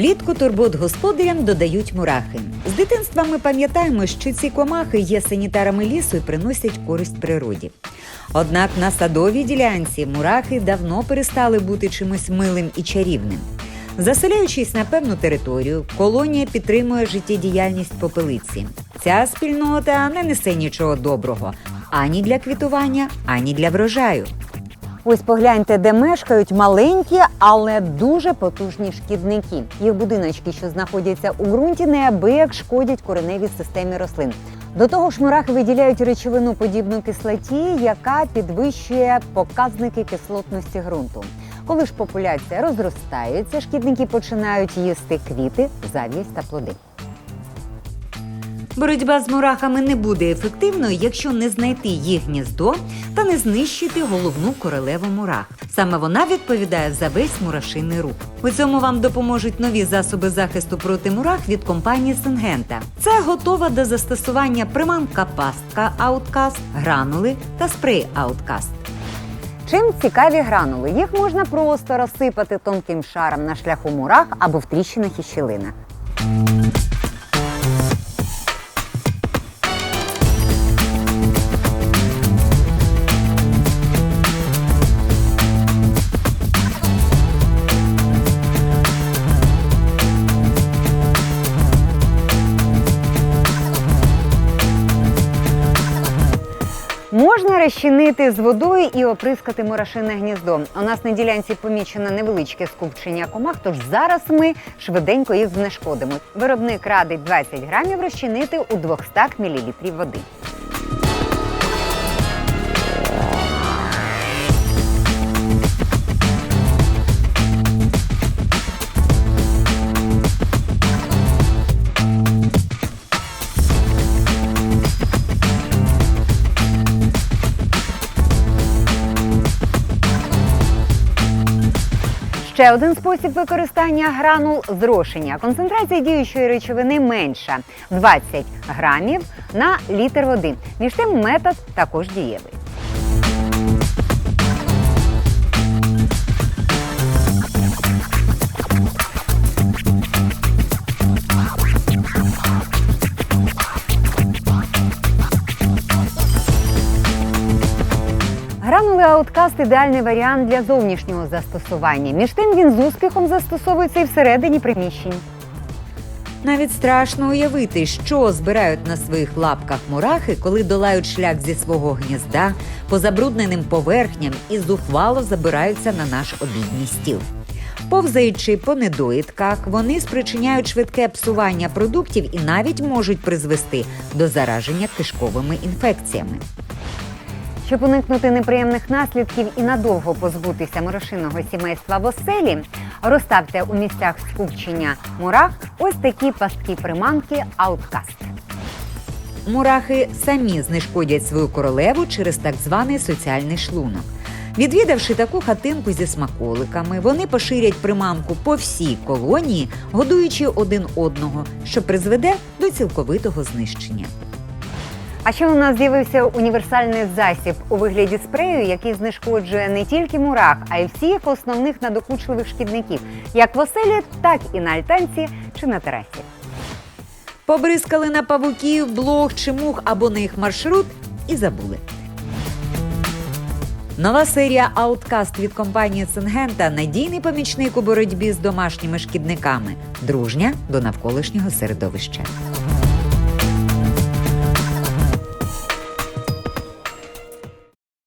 Влітку турбот господарям додають мурахи. З дитинства ми пам'ятаємо, що ці комахи є санітарами лісу і приносять користь природі. Однак на садовій ділянці мурахи давно перестали бути чимось милим і чарівним. Заселяючись на певну територію, колонія підтримує життєдіяльність попелиці. Ця спільнота не несе нічого доброго ані для квітування, ані для врожаю. Ось погляньте, де мешкають маленькі, але дуже потужні шкідники. Їх будиночки, що знаходяться у ґрунті, неабияк шкодять кореневій системі рослин. До того ж, мурахи виділяють речовину подібну кислоті, яка підвищує показники кислотності ґрунту. Коли ж популяція розростається, шкідники починають їсти квіти, завість та плоди. Боротьба з мурахами не буде ефективною, якщо не знайти їх гніздо та не знищити головну королеву мурах. Саме вона відповідає за весь мурашиний рух. У цьому вам допоможуть нові засоби захисту проти мурах від компанії Сингента. Це готова до застосування приманка пастка Ауткаст, гранули та спрей Ауткаст. Чим цікаві гранули? Їх можна просто розсипати тонким шаром на шляху мурах або в тріщинах і щілинах. Розчинити з водою і оприскати мурашине гніздо. У нас на ділянці помічено невеличке скупчення комах, тож зараз ми швиденько їх знешкодимо. Виробник радить 20 грамів розчинити у 200 мл води. Ще один спосіб використання гранул зрошення. Концентрація діючої речовини менша 20 грамів на літр води. Між тим метод також дієвий. Гранули Ауткаст ідеальний варіант для зовнішнього застосування. Між тим він з успіхом застосовується і всередині приміщень. Навіть страшно уявити, що збирають на своїх лапках мурахи, коли долають шлях зі свого гнізда по забрудненим поверхням і зухвало забираються на наш обідній стіл. Повзаючи по недоїдках, вони спричиняють швидке псування продуктів і навіть можуть призвести до зараження кишковими інфекціями. Щоб уникнути неприємних наслідків і надовго позбутися морошиного сімейства в оселі, розставте у місцях скупчення мурах ось такі пастки приманки Ауткаст. Мурахи самі знешкодять свою королеву через так званий соціальний шлунок. Відвідавши таку хатинку зі смаколиками, вони поширять приманку по всій колонії, годуючи один одного, що призведе до цілковитого знищення. А ще у нас з'явився універсальний засіб у вигляді спрею, який знешкоджує не тільки мурах, а й всіх основних надокучливих шкідників, як в оселі, так і на альтанці чи на терасі. Побризкали на павуків, блох чи мух або на їх маршрут і забули. Нова серія Outcast від компанії Сингента надійний помічник у боротьбі з домашніми шкідниками, дружня до навколишнього середовища.